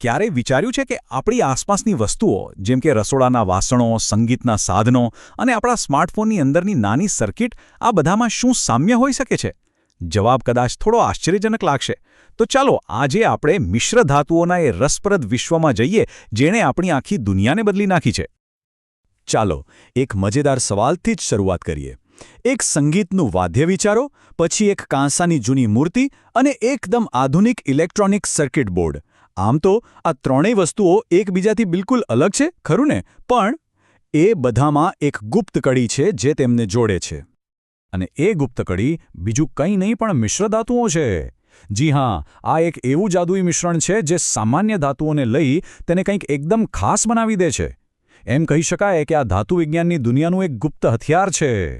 ક્યારેય વિચાર્યું છે કે આપણી આસપાસની વસ્તુઓ, જેમ કે રસોડાના વાસણો, સંગીતના સાધનો અને આપણા સ્માર્ટફોનની અંદરની નાની સર્કિટ, આ બધામાં શું સામ્ય હોઈ શકે છે? જવાબ કદાચ થોડો આશ્ચર્યજનક લાગશે. તો ચાલો આજે આપણે મિશ્ર ધાતુઓના એ રસપ્રદ વિશ્વમાં જઈએ, જેણે આપણી આખી દુનિયાને બદલી નાખી છે. ચાલો એક મજેદાર સવાલથી જ શરૂઆત કરીએ. એક સંગીતનું વાદ્ય વિચારો, પછી એક કાંસાની જૂની મૂર્તિ અને એકદમ આધુનિક ઇલેક્ટ્રોનિક સર્કિટ બોર્ડ. આમ તો આ ત્રણેય વસ્તુઓ એકબીજાથી બિલકુલ અલગ છે, ખરું ને? પણ એ બધામાં એક ગુપ્ત કડી છે જે તેમને જોડે છે. અને એ ગુપ્ત કડી બીજું કંઈ નહીં, પણ મિશ્ર ધાતુઓ છે. જી હા, આ એક એવું જાદુઈ મિશ્રણ છે જે સામાન્ય ધાતુઓને લઈ તેને કંઈક એકદમ ખાસ બનાવી દે છે. એમ કહી શકાય કે આ ધાતુ વિજ્ઞાનની દુનિયાનું એક ગુપ્ત હથિયાર છે.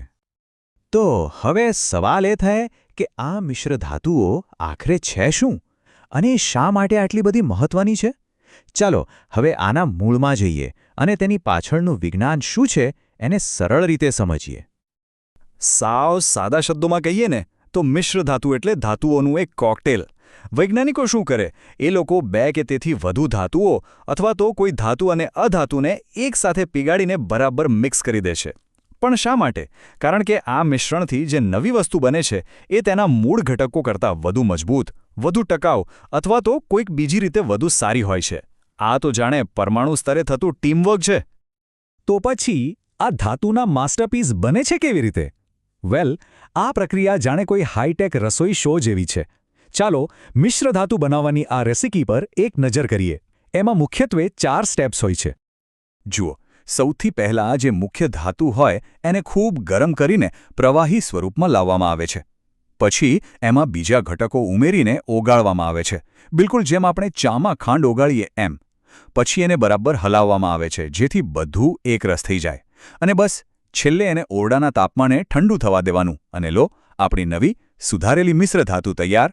તો હવે સવાલ એ થાય કે આ મિશ્ર ધાતુઓ આખરે છે શું? અને શા માટે આટલી બધી મહત્વની છે? ચાલો, હવે આના મૂળમાં જઈએ અને તેની પાછળનું વિજ્ઞાન શું છે એને સરળ રીતે સમજીએ. સાવ સાદા શબ્દોમાં કહીએ ને, તો મિશ્ર ધાતુ એટલે ધાતુઓનું એક કોકટેલ. વૈજ્ઞાનિકો શું કરે? એ લોકો બે કે તેથી વધુ ધાતુઓ અથવા તો કોઈ ધાતુ અને અધાતુને એકસાથે પીગાડીને બરાબર મિક્સ કરી દે છે. પણ શા માટે? કારણ કે આ મિશ્રણથી જે નવી વસ્તુ બને છે, એ તેના મૂળ ઘટકો કરતાં વધુ મજબૂત, વધુ ટકાઉ અથવા તો કોઈક બીજી રીતે વધુ સારી હોય છે. આ તો જાણે પરમાણુ સ્તરે થતું ટીમવર્ક છે. તો પછી આ ધાતુના માસ્ટરપીસ બને છે કેવી રીતે? વેલ, આ પ્રક્રિયા જાણે કોઈ હાઈટેક રસોઈ શો જેવી છે. ચાલો મિશ્ર ધાતુ બનાવવાની આ રેસીપી પર એક નજર કરીએ. એમાં મુખ્યત્વે ચાર સ્ટેપ્સ હોય છે. જુઓ સૌથી પહેલાં જે મુખ્ય ધાતુ હોય, એને ખૂબ ગરમ કરીને પ્રવાહી સ્વરૂપમાં લાવવામાં આવે છે. પછી, એમાં બીજા ઘટકો ઉમેરીને ઓગાળવામાં આવે છે. બિલકુલ જેમ આપણે ચામાં ખાંડ ઓગાળીએ એમ. પછી એને બરાબર હલાવવામાં આવે છે, જેથી બધું એકરસ થઈ જાય. અને બસ, છેલ્લે એને ઓરડાના તાપમાને ઠંડુ થવા દેવાનું. અને લો, આપણી નવી સુધારેલી મિશ્ર ધાતુ તૈયાર.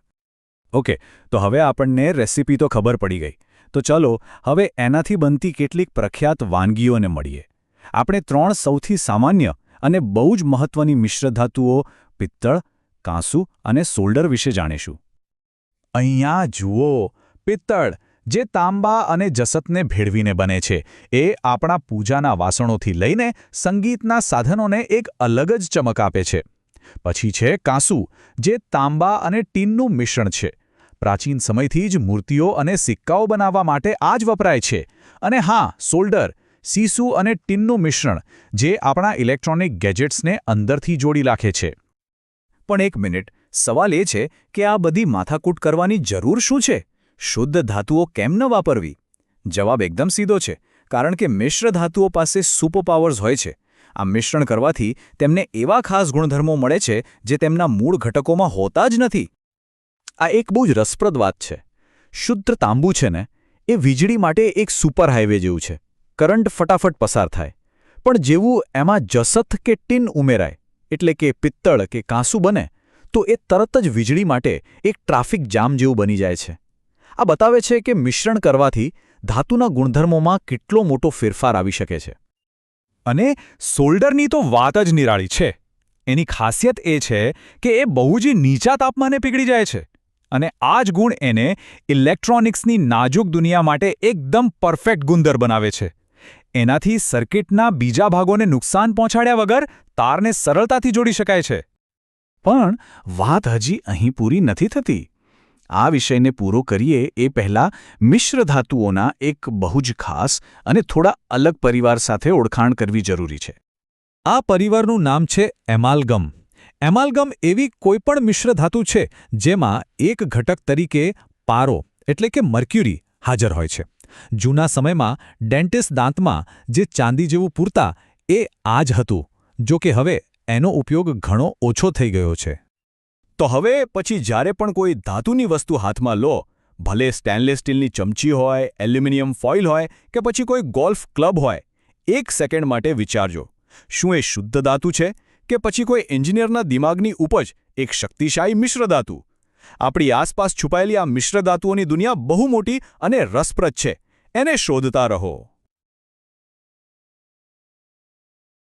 ઓકે, તો હવે આપણને રેસીપી તો ખબર પડી ગઈ. તો ચલો, હવે એનાથી બનતી કેટલીક પ્રખ્યાત વાનગીઓને મળીએ. આપણે ત્રણ સૌથી સામાન્ય અને બહુ જ મહત્વની મિશ્રધાતુઓ પિત્તળ, કાંસુ અને સોલ્ડર વિશે જાણીશું. અહીંયા જુઓ, પિત્તળ, જે તાંબા અને જસતને ભેળવીને બને છે. એ આપણા પૂજાના વાસણોથી લઈને સંગીતના સાધનોને એક અલગ જ ચમક આપે છે. પછી છે કાંસુ, જે તાંબા અને ટીનનું મિશ્રણ છે. પ્રાચીન સમયથી જ મૂર્તિઓ અને સિક્કાઓ બનાવવા માટે આ જ વપરાય છે. અને હા, સોલ્ડર, સીસુ અને ટીનનું મિશ્રણ, જે આપણા ઇલેક્ટ્રોનિક ગેજેટ્સને અંદરથી જોડી રાખે છે. પણ એક મિનિટ, સવાલ એ છે કે આ બધી માથાકૂટ કરવાની જરૂર શું છે? શુદ્ધ ધાતુઓ કેમ ન વાપરવી? જવાબ એકદમ સીધો છે, કારણ કે મિશ્ર ધાતુઓ પાસે સુપરપાવર્સ હોય છે. આ મિશ્રણ કરવાથી તેમને એવા ખાસ ગુણધર્મો મળે છે જે તેમના મૂળ ઘટકોમાં હોતા જ નથી. આ એક બહુ જ રસપ્રદ વાત છે. શુદ્ધ તાંબુ છે ને, એ વીજળી માટે એક સુપર હાઇવે જેવું છે. કરંટ ફટાફટ પસાર થાય. પણ જેવું એમાં જસથ કે ટીન ઉમેરાય, એટલે કે પિત્તળ કે કાંસુ બને, તો એ તરત જ વીજળી માટે એક ટ્રાફિક જામ જેવું બની જાય છે. આ બતાવે છે કે મિશ્રણ કરવાથી ધાતુના ગુણધર્મોમાં કેટલો મોટો ફેરફાર આવી શકે છે. અને સોલ્ડરની તો વાત જ નિરાળી છે. એની ખાસિયત એ છે કે એ બહુ જ નીચા તાપમાને પીગળી જાય છે. અને આ જ ગુણ એને ઇલેક્ટ્રોનિક્સની નાજુક દુનિયા માટે એકદમ પરફેક્ટ ગુંદર બનાવે છે. એનાથી સર્કિટના બીજા ભાગોને નુકસાન પહોંચાડ્યા વગર તારને સરળતાથી જોડી શકાય છે. પણ વાત હજી અહીં પૂરી નથી થતી. આ વિષયને પૂરો કરીએ એ પહેલાં મિશ્ર ધાતુઓના એક બહુ જ ખાસ અને થોડા અલગ પરિવાર સાથે ઓળખાણ કરવી જરૂરી છે. આ પરિવારનું નામ છે એમાલ્ગમ. એમાલ્ગમ એવી કોઈપણ મિશ્ર ધાતુ છે જેમાં એક ઘટક તરીકે પારો એટલે કે મર્ક્યુરી હાજર હોય છે. જૂના સમયમાં ડેન્ટિસ્ટ દાંતમાં જે ચાંદી જેવું પૂરતા એ આ જ હતું, જો કે હવે એનો ઉપયોગ ઘણો ઓછો થઈ ગયો છે. તો હવે પછી જ્યારે પણ કોઈ ધાતુની વસ્તુ હાથમાં લો, ભલે સ્ટેનલેસ સ્ટીલની ચમચી હોય, એલ્યુમિનિયમ ફોઇલ હોય કે પછી કોઈ ગોલ્ફ ક્લબ હોય, એક સેકન્ડ માટે વિચારજો, શું એ શુદ્ધ ધાતુ છે? કે પછી કોઈ એન્જિનિયરના દિમાગની ઉપજ એક શક્તિશાળી મિશ્ર ધાતુ? આપણી આસપાસ છુપાયેલી આ મિશ્ર ધાતુઓની દુનિયા બહુ મોટી અને રસપ્રદ છે. એને શોધતા રહો.